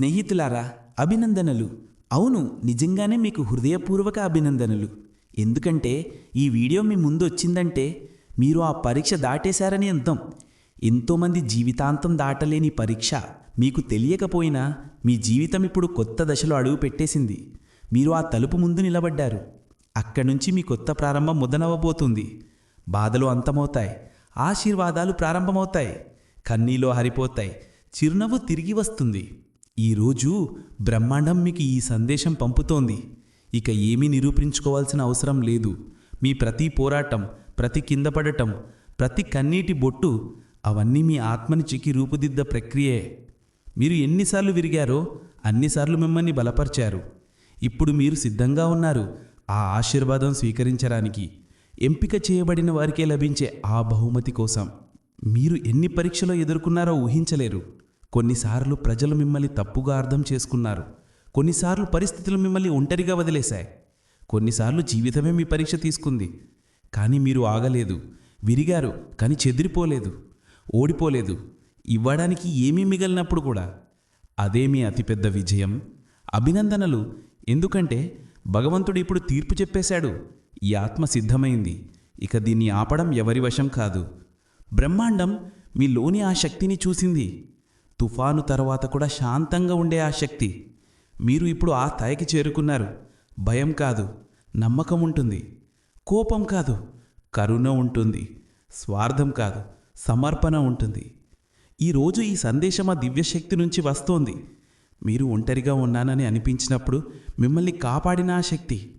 స్నేహితులారా అభినందనలు. అవును నిజంగానే మీకు హృదయపూర్వక అభినందనలు. ఎందుకంటే ఈ వీడియో మీ ముందు వచ్చిందంటే మీరు ఆ పరీక్ష దాటేశారని అర్థం. ఎంతోమంది జీవితాంతం దాటలేని పరీక్ష. మీకు తెలియకపోయినా మీ జీవితం ఇప్పుడు కొత్త దశలో అడుగు పెట్టేసింది. మీరు ఆ తలుపు ముందు నిలబడ్డారు. అక్కడి నుంచి మీ కొత్త ప్రారంభం ముదనవ్వబోతుంది బాధలు అంతమవుతాయి. ఆశీర్వాదాలు ప్రారంభమవుతాయి. కన్నీలో హరిపోతాయి. చిరునవ్వు తిరిగి వస్తుంది. ఈరోజు బ్రహ్మాండం మీకు ఈ సందేశం పంపుతోంది. ఇక ఏమీ నిరూపించుకోవాల్సిన అవసరం లేదు. మీ ప్రతి పోరాటం ప్రతి కింద పడటం ప్రతి కన్నీటి బొట్టు అవన్నీ మీ ఆత్మని చిక్కి రూపుదిద్ద ప్రక్రియే. మీరు ఎన్నిసార్లు విరిగారో అన్నిసార్లు మిమ్మల్ని బలపరిచారు. ఇప్పుడు మీరు సిద్ధంగా ఉన్నారు ఆ ఆశీర్వాదం స్వీకరించడానికి. ఎంపిక చేయబడిన వారికే లభించే ఆ బహుమతి కోసం. మీరు ఎన్ని పరీక్షలో ఎదుర్కొన్నారో ఊహించలేరు. కొన్నిసార్లు ప్రజలు మిమ్మల్ని తప్పుగా అర్థం చేసుకున్నారు. కొన్నిసార్లు పరిస్థితులు మిమ్మల్ని ఒంటరిగా వదిలేశాయి. కొన్నిసార్లు జీవితమే మీ పరీక్ష తీసుకుంది. కానీ మీరు ఆగలేదు. విరిగారు కానీ చెదిరిపోలేదు. ఓడిపోలేదు. ఇవ్వడానికి ఏమీ మిగిలినప్పుడు కూడా. అదే మీ అతిపెద్ద విజయం. అభినందనలు. ఎందుకంటే భగవంతుడు ఇప్పుడు తీర్పు చెప్పేశాడు. ఈ ఆత్మ సిద్ధమైంది. ఇక దీన్ని ఆపడం ఎవరి వశం కాదు. బ్రహ్మాండం మీలోని ఆ శక్తిని చూసింది. తుఫాను తర్వాత కూడా శాంతంగా ఉండే ఆ శక్తి. మీరు ఇప్పుడు ఆ స్థాయికి చేరుకున్నారు. భయం కాదు నమ్మకం ఉంటుంది కోపం కాదు కరుణ ఉంటుంది స్వార్థం కాదు సమర్పణ ఉంటుంది. ఈరోజు ఈ సందేశం ఆ దివ్యశక్తి నుంచి వస్తోంది. మీరు ఒంటరిగా ఉన్నానని అనిపించినప్పుడు మిమ్మల్ని కాపాడిన ఆ శక్తి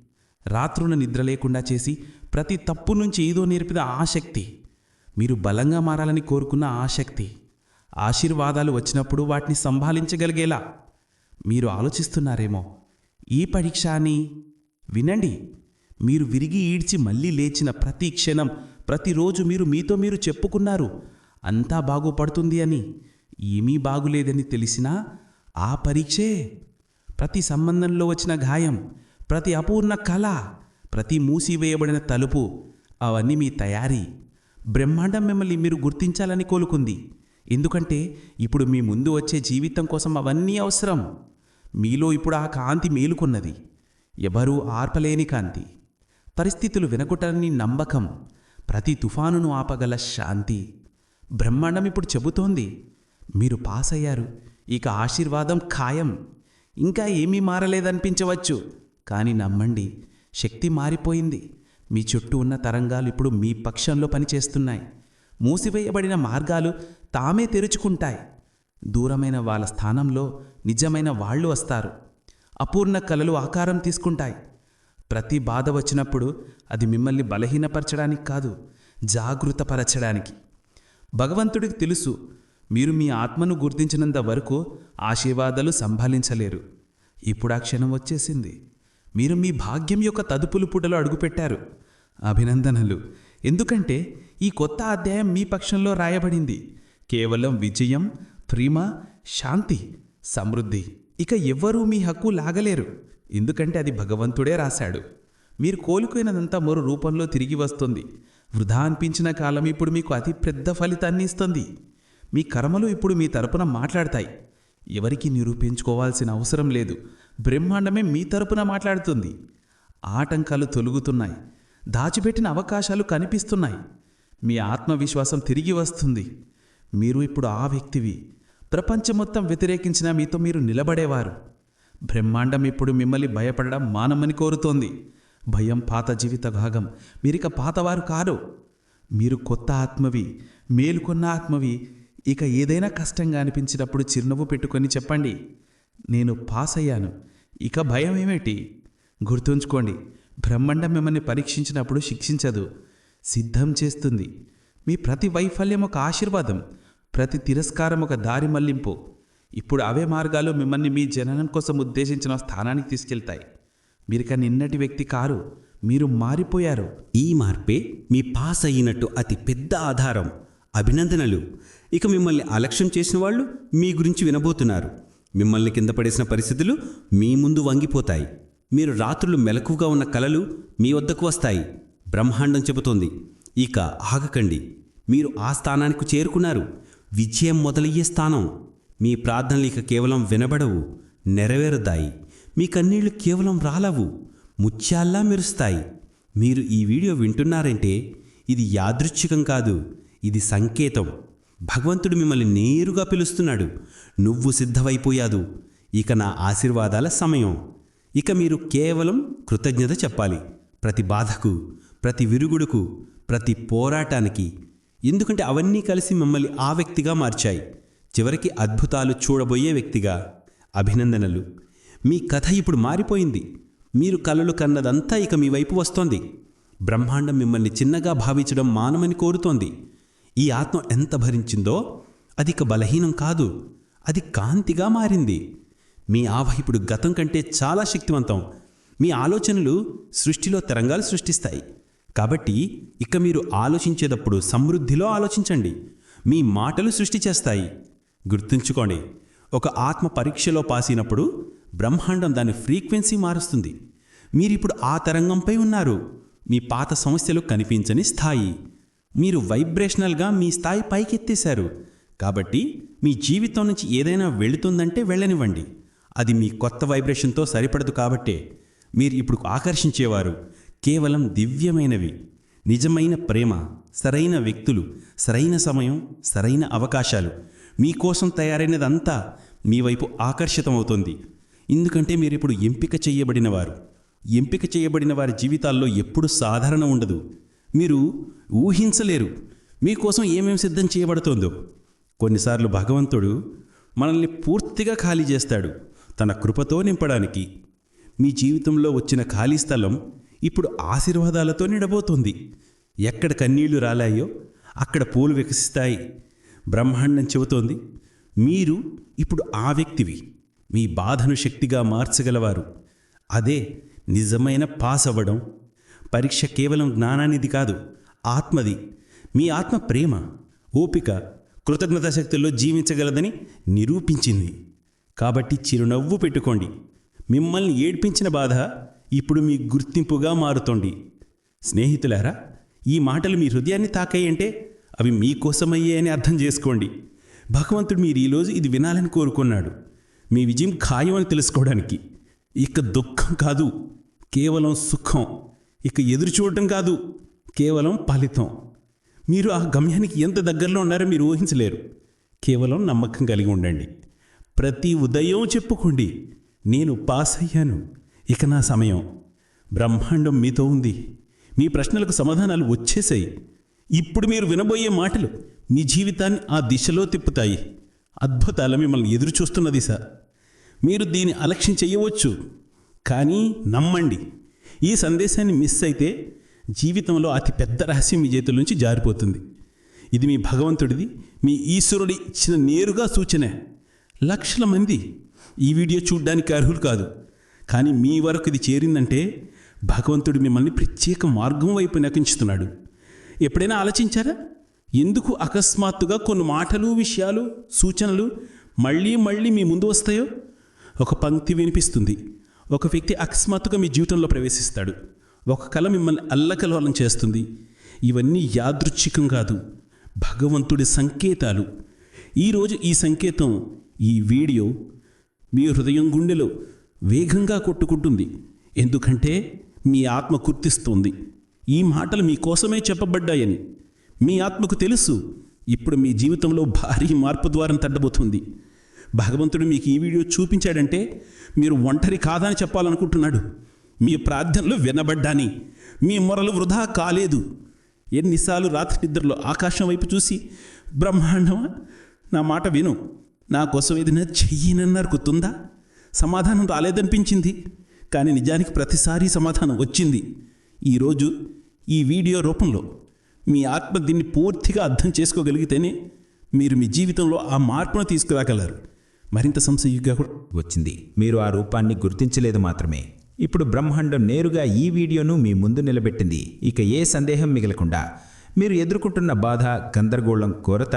రాత్రున నిద్ర లేకుండా చేసి ప్రతి తప్పు నుంచి ఏదో నేర్పిన ఆ శక్తి మీరు బలంగా మారాలని కోరుకున్న ఆ శక్తి. ఆశీర్వాదాలు వచ్చినప్పుడు వాటిని సంభాళించగలిగేలా మీరు ఆలోచిస్తున్నారేమో ఈ పరీక్ష అని వినండి. మీరు విరిగి ఈడ్చి మళ్ళీ లేచిన ప్రతి క్షణం ప్రతిరోజు మీరు మీతో మీరు చెప్పుకున్నారు అంతా బాగుపడుతుంది అని. ఏమీ బాగులేదని తెలిసినా ఆ పరీక్షే. ప్రతి సంబంధంలో వచ్చిన గాయం ప్రతి అపూర్ణ కళ ప్రతి మూసివేయబడిన తలుపు అవన్నీ మీ తయారీ. బ్రహ్మాండం మిమ్మల్ని మీరు గుర్తించాలని కోలుకుంది. ఎందుకంటే ఇప్పుడు మీ ముందు వచ్చే జీవితం కోసం అవన్నీ అవసరం. మీలో ఇప్పుడు ఆ కాంతి మేలుకున్నది. ఎవరూ ఆర్పలేని కాంతి. పరిస్థితులు వినకుటని నమ్మకం. ప్రతి తుఫానును ఆపగల శాంతి. బ్రహ్మాండం ఇప్పుడు చెబుతోంది. మీరు పాస్ అయ్యారు ఇక ఆశీర్వాదం ఖాయం. ఇంకా ఏమీ మారలేదనిపించవచ్చు. కానీ నమ్మండి శక్తి మారిపోయింది. మీ చుట్టూ ఉన్న తరంగాలు ఇప్పుడు మీ పక్షంలో పనిచేస్తున్నాయి. మూసివేయబడిన మార్గాలు తామే తెరుచుకుంటాయి. దూరమైన వాళ్ళ స్థానంలో నిజమైన వాళ్ళు వస్తారు. అపూర్ణ కలలు ఆకారం తీసుకుంటాయి. ప్రతి బాధ వచ్చినప్పుడు అది మిమ్మల్ని బలహీనపరచడానికి కాదు జాగృతపరచడానికి. భగవంతుడికి తెలుసు మీరు మీ ఆత్మను గుర్తించినంత వరకు ఆశీర్వాదాలు సంభాలించలేరు. ఇప్పుడు ఆ క్షణం వచ్చేసింది. మీరు మీ భాగ్యం యొక్క తదుపులు పుటలో అడుగుపెట్టారు. అభినందనలు. ఎందుకంటే ఈ కొత్త అధ్యాయం మీ పక్షంలో రాయబడింది. కేవలం విజయం ప్రేమ శాంతి సమృద్ధి. ఇక ఎవ్వరూ మీ హక్కు లాగలేరు. ఎందుకంటే అది భగవంతుడే రాశాడు. మీరు కోలుకునేదంతా మరో రూపంలో తిరిగి వస్తుంది. వృధా అనిపించిన కాలం ఇప్పుడు మీకు అతి పెద్ద ఫలితాన్ని ఇస్తుంది. మీ కర్మలు ఇప్పుడు మీ తరపున మాట్లాడతాయి. ఎవరికి నిరూపించుకోవాల్సిన అవసరం లేదు. బ్రహ్మాండమే మీ తరపున మాట్లాడుతుంది. ఆటంకాలు తొలుగుతున్నాయి. దాచిపెట్టిన అవకాశాలు కనిపిస్తున్నాయి. మీ ఆత్మవిశ్వాసం తిరిగి వస్తుంది. మీరు ఇప్పుడు ఆ వ్యక్తివి. ప్రపంచం మొత్తం వ్యతిరేకించిన మీతో మీరు నిలబడేవారు. బ్రహ్మాండం ఇప్పుడు మిమ్మల్ని భయపడడం మానమని కోరుతోంది. భయం పాత జీవిత భాగం. మీరిక పాతవారు కారు. మీరు కొత్త ఆత్మవి మేలుకొన్న ఆత్మవి. ఇక ఏదైనా కష్టంగా అనిపించినప్పుడు చిరునవ్వు పెట్టుకొని చెప్పండి. నేను పాస్ అయ్యాను ఇక భయం ఏమిటి? గుర్తుంచుకోండి బ్రహ్మాండం మిమ్మల్ని పరీక్షించినప్పుడు శిక్షించదు. సిద్ధం చేస్తుంది. మీ ప్రతి వైఫల్యం ఒక ఆశీర్వాదం ప్రతి తిరస్కారం ఒక దారి మళ్ళింపు. ఇప్పుడు అవే మార్గాలు మిమ్మల్ని మీ జననం కోసం ఉద్దేశించిన స్థానానికి తీసుకెళ్తాయి. మీరు కానీ నిన్నటి వ్యక్తి కారు మీరు మారిపోయారు. ఈ మార్పే మీ పాస్ అయినట్టు అతి పెద్ద ఆధారం. అభినందనలు. ఇక మిమ్మల్ని అలక్ష్యం చేసిన వాళ్ళు మీ గురించి వినబోతున్నారు. మిమ్మల్ని కింద పడేసిన పరిస్థితులు మీ ముందు వంగిపోతాయి. మీరు రాత్రులు మెలకుగా ఉన్న కలలు మీ వద్దకు వస్తాయి. బ్రహ్మాండం చెబుతోంది. ఇక ఆగకండి. మీరు ఆ స్థానానికి చేరుకున్నారు. విజయం మొదలయ్యే స్థానం. మీ ప్రార్థనలు ఇక కేవలం వినబడవు నెరవేరుతాయి. మీ కన్నీళ్ళు కేవలం రాలవు ముత్యాల్లా మెరుస్తాయి. మీరు ఈ వీడియో వింటున్నారంటే ఇది యాదృచ్ఛికం కాదు ఇది సంకేతం. భగవంతుడు మిమ్మల్ని నేరుగా పిలుస్తున్నాడు. నువ్వు సిద్ధమైపోయాదు. ఇక నా ఆశీర్వాదాల సమయం. ఇక మీరు కేవలం కృతజ్ఞత చెప్పాలి. ప్రతి బాధకు ప్రతి విరుగుడుకు ప్రతి పోరాటానికి ఎందుకంటే అవన్నీ కలిసి మిమ్మల్ని ఆ వ్యక్తిగా మార్చాయి. చివరికి అద్భుతాలు చూడబోయే వ్యక్తిగా. అభినందనలు. మీ కథ ఇప్పుడు మారిపోయింది. మీరు కలలు కన్నదంతా ఇక మీ వైపు వస్తోంది. బ్రహ్మాండం మిమ్మల్ని చిన్నగా భావించడం మానమని కోరుతోంది. ఈ ఆత్మ ఎంత భరించిందో అది ఇక బలహీనం కాదు. అది కాంతిగా మారింది. మీ ఆవ ఇప్పుడు గతం కంటే చాలా శక్తివంతం. మీ ఆలోచనలు సృష్టిలో తరంగాలు సృష్టిస్తాయి. కాబట్టి ఇక మీరు ఆలోచించేటప్పుడు సమృద్ధిలో ఆలోచించండి. మీ మాటలు సృష్టి చేస్తాయి. గుర్తుంచుకోండి ఒక ఆత్మ పరీక్షలో పాస్ అయినప్పుడు బ్రహ్మాండం దాని ఫ్రీక్వెన్సీ మారుస్తుంది. మీరిప్పుడు ఆ తరంగంపై ఉన్నారు. మీ పాత సమస్యలు కనిపించని స్థాయి. మీరు వైబ్రేషనల్గా మీ స్థాయి పైకెత్తేశారు. కాబట్టి మీ జీవితం నుంచి ఏదైనా వెళుతుందంటే వెళ్ళనివ్వండి. అది మీ కొత్త వైబ్రేషన్తో సరిపడదు కాబట్టే మీరు ఇప్పుడు ఆకర్షించేవారు. కేవలం దివ్యమైనవి. నిజమైన ప్రేమ సరైన వ్యక్తులు సరైన సమయం సరైన అవకాశాలు మీకోసం తయారైనదంతా మీ వైపు ఆకర్షితమవుతుంది. ఎందుకంటే మీరు ఇప్పుడు ఎంపిక చేయబడినవారు. ఎంపిక చేయబడిన వారి జీవితాల్లో ఎప్పుడు సాధారణ ఉండదు. మీరు ఊహించలేరు మీకోసం ఏమేమి సిద్ధం చేయబడుతోందో. కొన్నిసార్లు భగవంతుడు మనల్ని పూర్తిగా ఖాళీ చేస్తాడు తన కృపతో నింపడానికి. మీ జీవితంలో వచ్చిన ఖాళీ స్థలం ఇప్పుడు ఆశీర్వాదాలతో నిడబోతోంది. ఎక్కడ కన్నీళ్ళు రాలాయో అక్కడ పూలు వికసిస్తాయి. బ్రహ్మాండం చెబుతోంది మీరు ఇప్పుడు ఆ వ్యక్తివి. మీ బాధను శక్తిగా మార్చగలవారు. అదే నిజమైన పాస్ అవ్వడం. పరీక్ష కేవలం జ్ఞానానిది కాదు ఆత్మది. మీ ఆత్మ ప్రేమ ఓపిక కృతజ్ఞత శక్తుల్లో జీవించగలదని నిరూపించింది. కాబట్టి చిరునవ్వు పెట్టుకోండి. మిమ్మల్ని ఏడ్పించిన బాధ ఇప్పుడు మీ గుర్తింపుగా మారుతోంది. స్నేహితులారా ఈ మాటలు మీ హృదయాన్ని తాకాయంటే అవి మీకోసమయ్యే అని అర్థం చేసుకోండి. భగవంతుడు మీరు ఈరోజు ఇది వినాలని కోరుకున్నాడు. మీ విజయం ఖాయం అని తెలుసుకోవడానికి. ఇక దుఃఖం కాదు కేవలం సుఖం. ఇక ఎదురు చూడటం కాదు కేవలం ఫలితం. మీరు ఆ గమ్యానికి ఎంత దగ్గరలో ఉన్నారో మీరు ఊహించలేరు. కేవలం నమ్మకం కలిగి ఉండండి. ప్రతి ఉదయం చెప్పుకోండి నేను పాస్ అయ్యాను ఇక నా సమయం. బ్రహ్మాండం మీతో ఉంది. మీ ప్రశ్నలకు సమాధానాలు వచ్చేసాయి ఇప్పుడు మీరు వినబోయే మాటలు మీ జీవితాన్ని ఆ దిశలో తిప్పుతాయి. అద్భుతాల మిమ్మల్ని ఎదురు చూస్తున్నది సార్. మీరు దీన్ని అలక్ష్యం చేయవచ్చు. కానీ నమ్మండి. ఈ సందేశాన్ని మిస్ అయితే జీవితంలో అతి పెద్ద రహస్యం మీ చేతుల నుంచి జారిపోతుంది. ఇది మీ భగవంతుడిది మీ ఈశ్వరుడి ఇచ్చిన నేరుగా సూచన. లక్షల మంది ఈ వీడియో చూడ్డానికి అర్హులు కాదు. కానీ మీ వరకు ఇది చేరిందంటే భగవంతుడు మిమ్మల్ని ప్రత్యేక మార్గం వైపు నకించుతున్నాడు. ఎప్పుడైనా ఆలోచించారా? ఎందుకు అకస్మాత్తుగా కొన్ని మాటలు విషయాలు సూచనలు మళ్ళీ మళ్ళీ మీ ముందు వస్తాయో? ఒక పంక్తి వినిపిస్తుంది. ఒక వ్యక్తి అకస్మాత్తుగా మీ జీవితంలో ప్రవేశిస్తాడు. ఒక కళ మిమ్మల్ని అల్లకలోలం చేస్తుంది. ఇవన్నీ యాదృచ్ఛికం కాదు భగవంతుడి సంకేతాలు. ఈరోజు ఈ సంకేతం ఈ వీడియో మీ హృదయం గుండెలో వేగంగా కొట్టుకుంటుంది. ఎందుకంటే మీ ఆత్మ గుర్తిస్తుంది. ఈ మాటలు మీకోసమే చెప్పబడ్డాయని. మీ ఆత్మకు తెలుసు ఇప్పుడు మీ జీవితంలో భారీ మార్పు ద్వారం తడ్డబోతుంది భగవంతుడు మీకు ఈ వీడియో చూపించాడంటే మీరు ఒంటరి కాదని చెప్పాలనుకుంటున్నాడు. మీ ప్రార్థనలు వినబడ్డాని. మీ మొరలు వృధా కాలేదు. ఎన్నిసార్లు రాత్రి నిద్రలో ఆకాశం వైపు చూసి బ్రహ్మాండమా నా మాట విను. నా కోసం ఏదైనా చెయ్యనన్నారు గుర్తుందా సమాధానం రాలేదనిపించింది. కానీ నిజానికి ప్రతిసారి సమాధానం వచ్చింది. ఈరోజు ఈ వీడియో రూపంలో మీ ఆత్మ దీన్ని పూర్తిగా అర్థం చేసుకోగలిగితేనే మీరు మీ జీవితంలో ఆ మార్పును తీసుకురాగలరు. మరింత సంశయంగా కూడా వచ్చింది. మీరు ఆ రూపాన్ని గుర్తించలేదు మాత్రమే. ఇప్పుడు బ్రహ్మాండం నేరుగా ఈ వీడియోను మీ ముందు నిలబెట్టింది. ఇక ఏ సందేహం మిగలకుండా మీరు ఎదుర్కొంటున్న బాధ గందరగోళం కొరత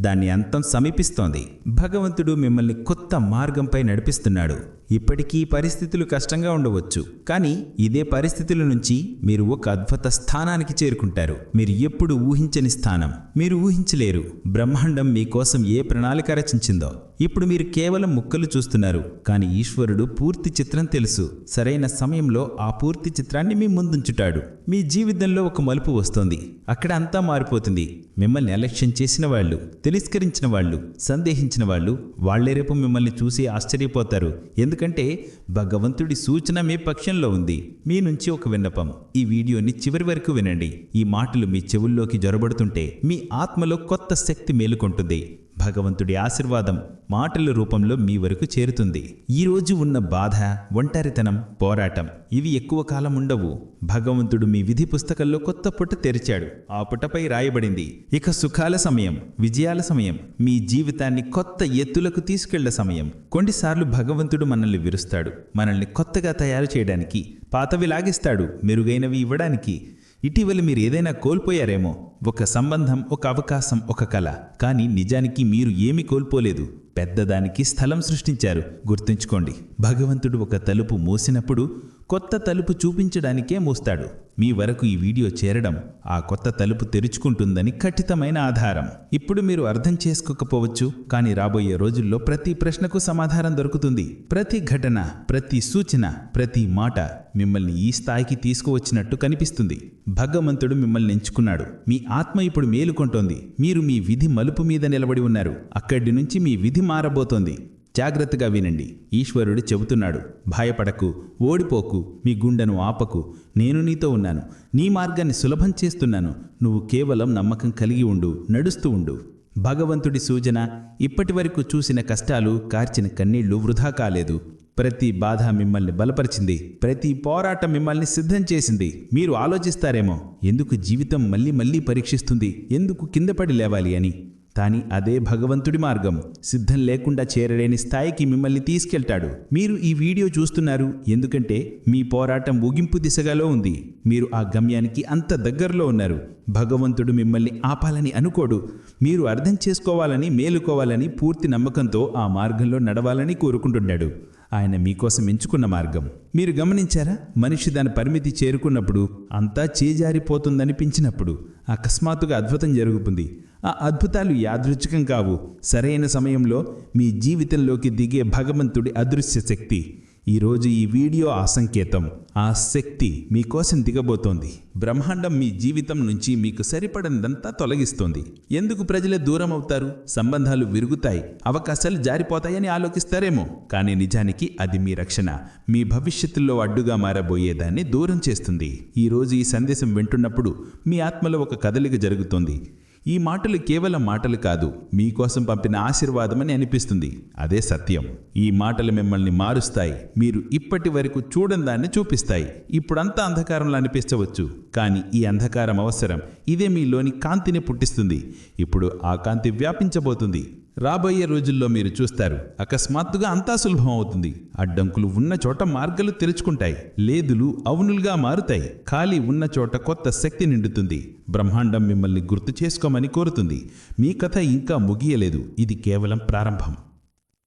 దాని అంతం సమీపిస్తోంది. భగవంతుడు మిమ్మల్ని కొత్త మార్గంపై నడిపిస్తున్నాడు. ఇప్పటికీ పరిస్థితులు కష్టంగా ఉండవచ్చు. కానీ ఇదే పరిస్థితుల నుంచి మీరు ఒక అద్భుత స్థానానికి చేరుకుంటారు. మీరు ఎప్పుడు ఊహించని స్థానం. మీరు ఊహించలేరు బ్రహ్మాండం మీకోసం ఏ ప్రణాళిక రచించిందో. ఇప్పుడు మీరు కేవలం ముక్కలు చూస్తున్నారు. కానీ ఈశ్వరుడు పూర్తి చిత్రం తెలుసు. సరైన సమయంలో ఆ పూర్తి చిత్రాన్ని మీ ముందుంచుటాడు మీ జీవితంలో ఒక మలుపు వస్తోంది. అక్కడ అంతా మారిపోతుంది. మిమ్మల్ని అలక్ష్యం చేసిన వాళ్ళు. తిరస్కరించిన వాళ్ళు సందేహించిన వాళ్ళు వాళ్ళే రేపు మిమ్మల్ని చూసి ఆశ్చర్యపోతారు. ఎందుకంటే భగవంతుడి సూచన మీ పక్షంలో ఉంది. మీ నుంచి ఒక విన్నపం. ఈ వీడియోని చివరి వరకు వినండి. ఈ మాటలు మీ చెవుల్లోకి జొరబడుతుంటే మీ ఆత్మలో కొత్త శక్తి మేలుకొంటుంది. భగవంతుడి ఆశీర్వాదం మాటల రూపంలో మీ వరకు చేరుతుంది. ఈ రోజు ఉన్న బాధ ఒంటరితనం పోరాటం ఇవి ఎక్కువ కాలం ఉండవు. భగవంతుడు మీ విధి పుస్తకంలో కొత్త పుట తెరిచాడు. ఆ పుటపై రాయబడింది. ఇక సుఖాల సమయం విజయాల సమయం మీ జీవితాన్ని కొత్త ఎత్తులకు తీసుకెళ్ళ సమయం. కొన్నిసార్లు భగవంతుడు మనల్ని విరుస్తాడు. మనల్ని కొత్తగా తయారు చేయడానికి పాతవి లాగిస్తాడు మెరుగైనవి ఇవ్వడానికి. ఇటీవల మీరు ఏదైనా కోల్పోయారేమో. ఒక సంబంధం ఒక అవకాశం ఒక కళ కానీ నిజానికి మీరు ఏమీ కోల్పోలేదు. పెద్దదానికి స్థలం సృష్టించారు. గుర్తుంచుకోండి. భగవంతుడు ఒక తలుపు మూసినప్పుడు కొత్త తలుపు చూపించడానికే మూస్తాడు. మీ వరకు ఈ వీడియో చేరడం ఆ కొత్త తలుపు తెరుచుకుంటుందని ఖచ్చితమైన ఆధారం. ఇప్పుడు మీరు అర్థం చేసుకోకపోవచ్చు కానీ రాబోయే రోజుల్లో ప్రతి ప్రశ్నకు సమాధానం దొరుకుతుంది. ప్రతి ఘటన ప్రతి సూచన ప్రతి మాట మిమ్మల్ని ఈ స్థాయికి తీసుకువచ్చినట్టు కనిపిస్తుంది. భగవంతుడు మిమ్మల్ని ఎంచుకున్నాడు. మీ ఆత్మ ఇప్పుడు మేలుకొంటోంది. మీరు మీ విధి మలుపు మీద నిలబడి ఉన్నారు. అక్కడి నుంచి మీ విధి మారబోతోంది. జాగ్రత్తగా వినండి. ఈశ్వరుడు చెబుతున్నాడు భయపడకు ఓడిపోకు మీ గుండెను ఆపకు. నేను నీతో ఉన్నాను. నీ మార్గాన్ని సులభం చేస్తున్నాను. నువ్వు కేవలం నమ్మకం కలిగి ఉండు నడుస్తూ ఉండు. భగవంతుడి సూచన ఇప్పటి వరకు చూసిన కష్టాలు కార్చిన కన్నీళ్ళు వృధా కాలేదు. ప్రతి బాధ మిమ్మల్ని బలపరిచింది. ప్రతి పోరాటం మిమ్మల్ని సిద్ధం చేసింది. మీరు ఆలోచిస్తారేమో ఎందుకు జీవితం మళ్ళీ మళ్ళీ పరీక్షిస్తుంది? ఎందుకు కిందపడి లేవాలి అని? కానీ అదే భగవంతుడి మార్గం. సిద్ధం లేకుండా చేరలేని స్థాయికి మిమ్మల్ని తీసుకెళ్తాడు. మీరు ఈ వీడియో చూస్తున్నారు. ఎందుకంటే మీ పోరాటం ముగింపు దిశగాలో ఉంది. మీరు ఆ గమ్యానికి అంత దగ్గరలో ఉన్నారు. భగవంతుడు మిమ్మల్ని ఆపాలని అనుకోడు. మీరు అర్థం చేసుకోవాలని మేలుకోవాలని పూర్తి నమ్మకంతో ఆ మార్గంలో నడవాలని కోరుకుంటున్నాడు. ఆయన మీకోసం ఎంచుకున్న మార్గం. మీరు గమనించారా? మనిషి దాని పరిమితి చేరుకున్నప్పుడు అంతా చేజారిపోతుందనిపించినప్పుడు అకస్మాత్తుగా అద్భుతం జరుగుతుంది. ఆ అద్భుతాలు యాదృచ్ఛికం కావు. సరైన సమయంలో మీ జీవితంలోకి దిగే భగవంతుడి అదృశ్య శక్తి. ఈరోజు ఈ వీడియో ఆ సంకేతం ఆ శక్తి మీకోసం దిగబోతోంది. బ్రహ్మాండం మీ జీవితం నుంచి మీకు సరిపడనిదంతా తొలగిస్తోంది. ఎందుకు ప్రజలే దూరం అవుతారు? సంబంధాలు విరుగుతాయి. అవకాశాలు జారిపోతాయని ఆలోచిస్తారేమో. కానీ నిజానికి అది మీ రక్షణ. మీ భవిష్యత్తులో అడ్డుగా మారబోయేదాన్ని దూరం చేస్తుంది. ఈరోజు ఈ సందేశం వింటున్నప్పుడు మీ ఆత్మలో ఒక కదలిక జరుగుతోంది. ఈ మాటలు కేవలం మాటలు కాదు మీకోసం పంపిన ఆశీర్వాదమని అనిపిస్తుంది. అదే సత్యం. ఈ మాటలు మిమ్మల్ని మారుస్తాయి. మీరు ఇప్పటి వరకు చూడని దాన్ని చూపిస్తాయి. ఇప్పుడంతా అంధకారంలో అనిపించవచ్చు. కానీ ఈ అంధకారం అవసరం. ఇదే మీలోని కాంతిని పుట్టిస్తుంది. ఇప్పుడు ఆ కాంతి వ్యాపించబోతుంది. రాబోయే రోజుల్లో మీరు చూస్తారు అకస్మాత్తుగా అంతా సులభం అవుతుంది. అడ్డంకులు ఉన్న చోట మార్గాలు తెరుచుకుంటాయి లేదులు అవునులుగా మారుతాయి. ఖాళీ ఉన్న చోట కొత్త శక్తి నిండుతుంది. బ్రహ్మాండం మిమ్మల్ని గుర్తు చేసుకోమని కోరుతుంది. మీ కథ ఇంకా ముగియలేదు. ఇది కేవలం ప్రారంభం.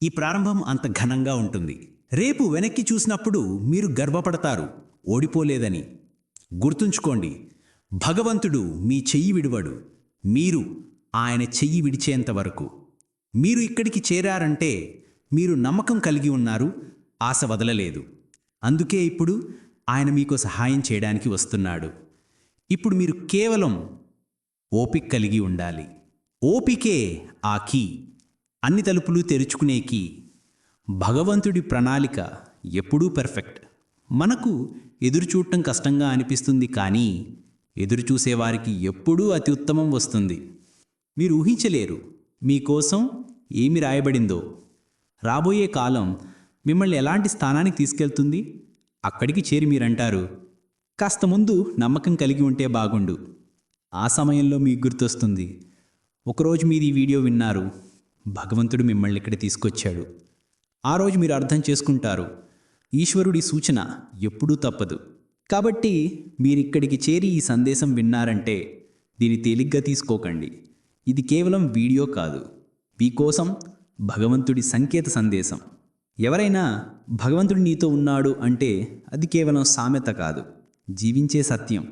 ఈ ప్రారంభం అంత ఘనంగా ఉంటుంది. రేపు వెనక్కి చూసినప్పుడు మీరు గర్వపడతారు. ఓడిపోలేదని. గుర్తుంచుకోండి భగవంతుడు మీ చెయ్యి విడువడు. మీరు ఆయన చెయ్యి విడిచేంత వరకు. మీరు ఇక్కడికి చేరారంటే మీరు నమ్మకం కలిగి ఉన్నారు ఆశ వదలలేదు. అందుకే ఇప్పుడు ఆయన మీకు సహాయం చేయడానికి వస్తున్నాడు. ఇప్పుడు మీరు కేవలం ఓపిక కలిగి ఉండాలి. ఓపికే ఆ కీ. అన్ని తలుపులు తెరుచుకునే కీ. భగవంతుడి ప్రణాళిక ఎప్పుడూ పెర్ఫెక్ట్. మనకు ఎదురుచూడటం కష్టంగా అనిపిస్తుంది కానీ ఎదురుచూసేవారికి ఎప్పుడూ అతి ఉత్తమం వస్తుంది. మీరు ఊహించలేరు. మీకోసం ఏమి రాయబడిందో. రాబోయే కాలం మిమ్మల్ని ఎలాంటి స్థానానికి తీసుకెళ్తుంది? అక్కడికి చేరి మీరంటారు. కాస్త ముందు నమ్మకం కలిగి ఉంటే బాగుండు. ఆ సమయంలో మీకు గుర్తొస్తుంది. ఒకరోజు మీరు ఈ వీడియో విన్నారు. భగవంతుడు మిమ్మల్ని ఇక్కడ తీసుకొచ్చాడు. ఆ రోజు మీరు అర్థం చేసుకుంటారు. ఈశ్వరుడి సూచన ఎప్పుడూ తప్పదు. కాబట్టి మీరిక్కడికి చేరి ఈ సందేశం విన్నారంటే దీన్ని తేలిగ్గా తీసుకోకండి. ఇది కేవలం వీడియో కాదు. మీకోసం భగవంతుడి సంకేత సందేశం. ఎవరైనా భగవంతుడు నీతో ఉన్నాడు అంటే అది కేవలం సామెత కాదు. జీవించే సత్యం.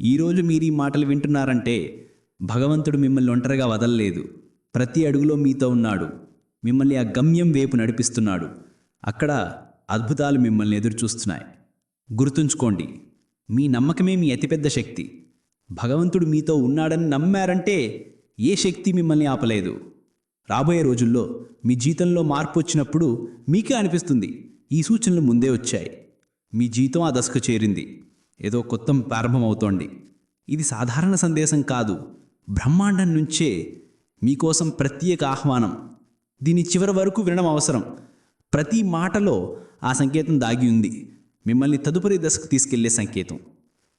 ఈరోజు మీరు ఈ మాటలు వింటున్నారంటే భగవంతుడు మిమ్మల్ని ఒంటరిగా వదలలేదు. ప్రతి అడుగులో మీతో ఉన్నాడు. మిమ్మల్ని ఆ గమ్యం వైపు నడిపిస్తున్నాడు. అక్కడ అద్భుతాలు మిమ్మల్ని ఎదురుచూస్తున్నాయి. గుర్తుంచుకోండి మీ నమ్మకమే మీ అతిపెద్ద శక్తి. భగవంతుడు మీతో ఉన్నాడని నమ్మారంటే ఏ శక్తి మిమ్మల్ని ఆపలేదు? రాబోయే రోజుల్లో మీ జీతంలో మార్పు వచ్చినప్పుడు మీకే అనిపిస్తుంది. ఈ సూచనలు ముందే వచ్చాయి. మీ జీతం ఆ దశకు చేరింది. ఏదో కొత్త ప్రారంభమవుతోంది. ఇది సాధారణ సందేశం కాదు. బ్రహ్మాండం నుంచే మీకోసం ప్రత్యేక ఆహ్వానం. దీని చివరి వరకు వినడం అవసరం. ప్రతి మాటలో ఆ సంకేతం దాగి ఉంది. మిమ్మల్ని తదుపరి దశకు తీసుకెళ్ళే సంకేతం.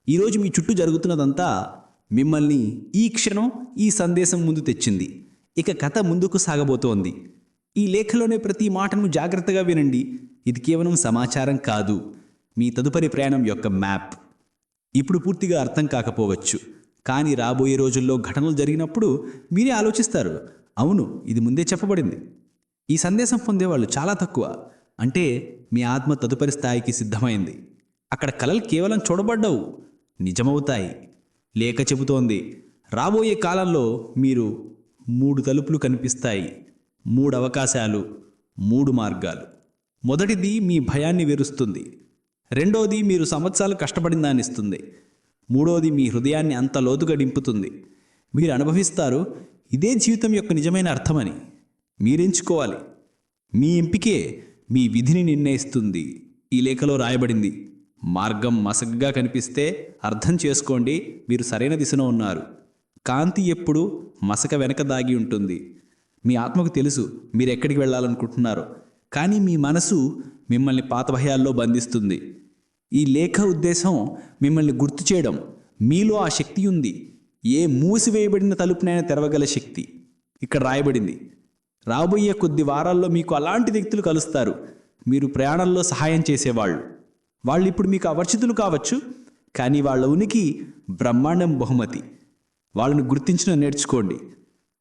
ఈరోజు మీ చుట్టూ జరుగుతున్నదంతా మిమ్మల్ని ఈ క్షణం ఈ సందేశం ముందు తెచ్చింది. ఇక కథ ముందుకు సాగబోతోంది. ఈ లేఖలోనే ప్రతి మాటను జాగ్రత్తగా వినండి. ఇది కేవలం సమాచారం కాదు. మీ తదుపరి ప్రయాణం యొక్క మ్యాప్. ఇప్పుడు పూర్తిగా అర్థం కాకపోవచ్చు. కానీ రాబోయే రోజుల్లో ఘటనలు జరిగినప్పుడు మీరే ఆలోచిస్తారు. అవును ఇది ముందే చెప్పబడింది. ఈ సందేశం పొందేవాళ్ళు చాలా తక్కువ. అంటే మీ ఆత్మ తదుపరి స్థాయికి సిద్ధమైంది. అక్కడ కలలు కేవలం చూడబడ్డవు. నిజమవుతాయి. లేక చెబుతోంది. రాబోయే కాలంలో మీరు మూడు తలుపులు కనిపిస్తాయి. మూడు అవకాశాలు మూడు మార్గాలు. మొదటిది మీ భయాన్ని విరుస్తుంది. రెండోది మీరు సంవత్సరాలు కష్టపడిన దాన్ని ఇస్తుంది. మూడోది మీ హృదయాన్ని అంత లోతుగా నింపుతుంది మీరు అనుభవిస్తారు ఇదే జీవితం యొక్క నిజమైన అర్థమని. మీరెంచుకోవాలి. మీ ఎంపికే మీ విధిని నిర్ణయిస్తుంది. ఈ లేఖలో రాయబడింది. మార్గం మసగ్గా కనిపిస్తే అర్థం చేసుకోండి మీరు సరైన దిశలో ఉన్నారు. కాంతి ఎప్పుడు మసక వెనక దాగి ఉంటుంది. మీ ఆత్మకు తెలుసు మీరు ఎక్కడికి వెళ్ళాలనుకుంటున్నారో కానీ మీ మనసు మిమ్మల్ని పాత భయాల్లో బంధిస్తుంది. ఈ లేఖ ఉద్దేశం మిమ్మల్ని గుర్తు చేయడం మీలో ఆ శక్తి ఉంది. ఏ మూసివేయబడిన తలుపునైనా తెరవగల శక్తి ఇక్కడ రాయబడింది. రాబోయే కొద్ది వారాల్లో మీకు అలాంటి వ్యక్తులు కలుస్తారు. మీరు ప్రయాణంలో సహాయం చేసేవాళ్ళు. వాళ్ళు ఇప్పుడు మీకు అవర్చితులు కావచ్చు కానీ వాళ్ళ ఉనికి బ్రహ్మాండం బహుమతి. వాళ్ళని గుర్తించడం నేర్చుకోండి.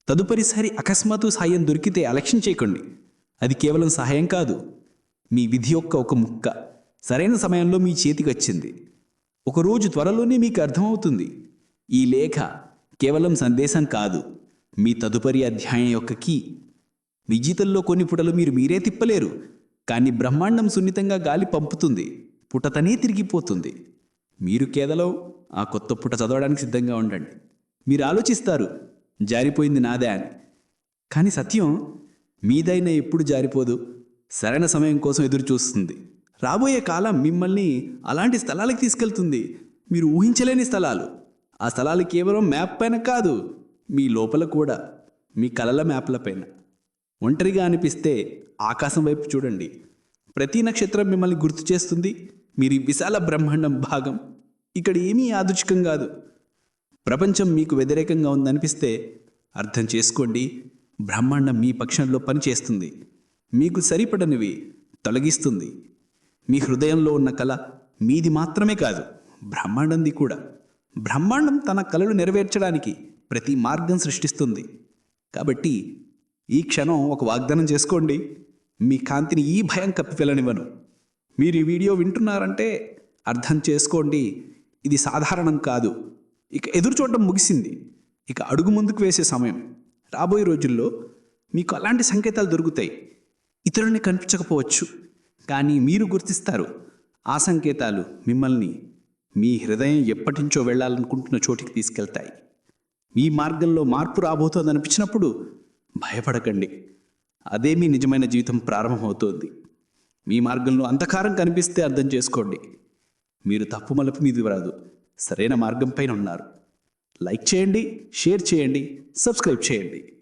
తదుపరిసారి అకస్మాత్తు సాయం దొరికితే అలక్ష్యం చేయకండి. అది కేవలం సహాయం కాదు. మీ విధి యొక్క ఒక ముక్క. సరైన సమయంలో మీ చేతికి వచ్చింది. ఒకరోజు త్వరలోనే మీకు అర్థమవుతుంది. ఈ లేఖ కేవలం సందేశం కాదు. మీ తదుపరి అధ్యాయం యొక్క కీ మీ జీతంలో కొన్ని పుటలు మీరు మీరే తిప్పలేరు. కానీ బ్రహ్మాండం సున్నితంగా గాలి పంపుతుంది. పుటతనే తిరిగిపోతుంది. మీరు కేవలం ఆ కొత్త పుట చదవడానికి సిద్ధంగా ఉండండి. మీరు ఆలోచిస్తారు జారిపోయింది నాదే అని. కానీ సత్యం మీదైనా ఎప్పుడు జారిపోదు. సరైన సమయం కోసం ఎదురు చూస్తుంది. రాబోయే కాలం మిమ్మల్ని అలాంటి స్థలాలకు తీసుకెళ్తుంది. మీరు ఊహించలేని స్థలాలు. ఆ స్థలాలు కేవలం మ్యాప్ పైన కాదు మీ లోపల కూడా మీ కలల మ్యాప్ల పైన. ఒంటరిగా అనిపిస్తే ఆకాశం వైపు చూడండి. ప్రతి నక్షత్రం మిమ్మల్ని గుర్తు చేస్తుంది. మీరు ఈ విశాల బ్రహ్మాండం భాగం. ఇక్కడ ఏమీ యాదృచ్ఛికం కాదు. ప్రపంచం మీకు వ్యతిరేకంగా ఉందనిపిస్తే అర్థం చేసుకోండి బ్రహ్మాండం మీ పక్షంలో పనిచేస్తుంది. మీకు సరిపడనివి తొలగిస్తుంది. మీ హృదయంలో ఉన్న కళ మీది మాత్రమే కాదు బ్రహ్మాండంది కూడా. బ్రహ్మాండం తన కళలు నెరవేర్చడానికి ప్రతి మార్గం సృష్టిస్తుంది. కాబట్టి ఈ క్షణం ఒక వాగ్దానం చేసుకోండి మీ కాంతిని ఈ భయం కప్పివెళ్ళనివ్వను మీరు ఈ వీడియో వింటున్నారంటే అర్థం చేసుకోండి. ఇది సాధారణం కాదు. ఇక ఎదురు చూడటం ముగిసింది. ఇక అడుగు ముందుకు వేసే సమయం. రాబోయే రోజుల్లో మీకు అలాంటి సంకేతాలు దొరుకుతాయి. ఇతరుల్ని కనిపించకపోవచ్చు. కానీ మీరు గుర్తిస్తారు. ఆ సంకేతాలు మిమ్మల్ని మీ హృదయం ఎప్పటించో వెళ్ళాలనుకుంటున్న చోటికి తీసుకెళ్తాయి. మీ మార్గంలో మార్పు రాబోతోందనిపించినప్పుడు భయపడకండి. అదే మీ నిజమైన జీవితం ప్రారంభమవుతోంది. మీ మార్గంలో అంధకారం కనిపిస్తే అర్థం చేసుకోండి. మీరు తప్పు మలుపు మీది రాదు. సరైన మార్గం పైన ఉన్నారు. లైక్ చేయండి షేర్ చేయండి సబ్స్క్రైబ్ చేయండి.